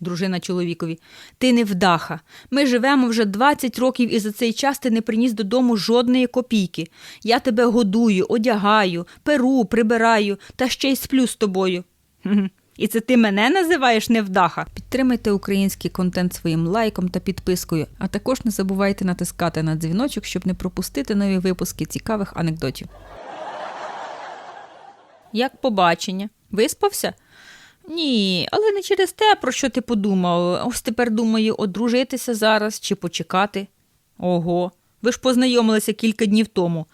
Дружина чоловікові. Ти невдаха. Ми живемо вже 20 років і за цей час ти не приніс додому жодної копійки. Я тебе годую, одягаю, перу, прибираю та ще й сплю з тобою. І це ти мене називаєш невдаха? Підтримайте український контент своїм лайком та підпискою, а також не забувайте натискати на дзвіночок, щоб не пропустити нові випуски цікавих анекдотів. Як побачення? Виспався? Ні, але не через те, про що ти подумав. Ось тепер думаю, одружитися зараз чи почекати. Ого, ви ж познайомилися кілька днів тому.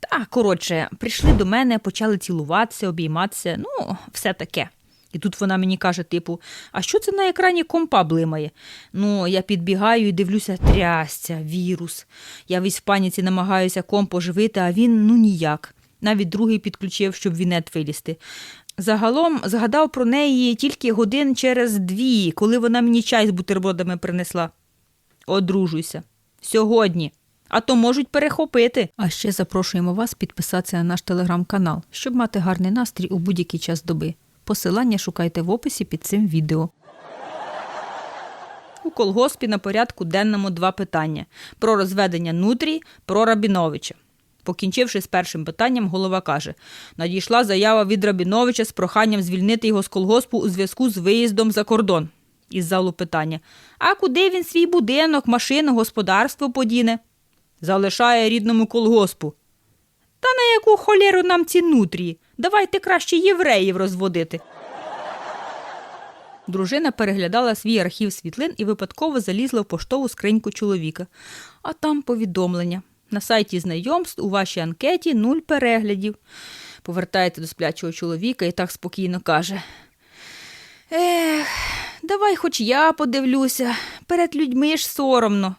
Та, коротше, прийшли до мене, почали цілуватися, обійматися, ну, все таке. І тут вона мені каже, типу, а що це на екрані компа блимає? Ну, я підбігаю і дивлюся, трясця, вірус. Я весь в паніці намагаюся комп оживити, а він ну ніяк. Навіть другий підключив, щоб вінет вилізти. Загалом згадав про неї тільки годин через дві, коли вона мені чай з бутербродами принесла. Одружуйся. Сьогодні. А то можуть перехопити. А ще запрошуємо вас підписатися на наш телеграм-канал, щоб мати гарний настрій у будь-який час доби. Посилання шукайте в описі під цим відео. У колгоспі на порядку денному два питання: про розведення нутрій, про Рабіновича. Покінчивши з першим питанням, голова каже: надійшла заява від Рабіновича з проханням звільнити його з колгоспу у зв'язку з виїздом за кордон. Із залу питання: А куди він свій будинок, машину, господарство подіне? Залишає рідному колгоспу. Та на яку холєру нам ці нутрії? Давайте краще євреїв розводити. Дружина переглядала свій архів світлин і випадково залізла в поштову скриньку чоловіка. А там повідомлення. На сайті знайомств у вашій анкеті нуль переглядів. Повертаєте до сплячого чоловіка і так спокійно каже. Ех, давай хоч я подивлюся. Перед людьми ж соромно.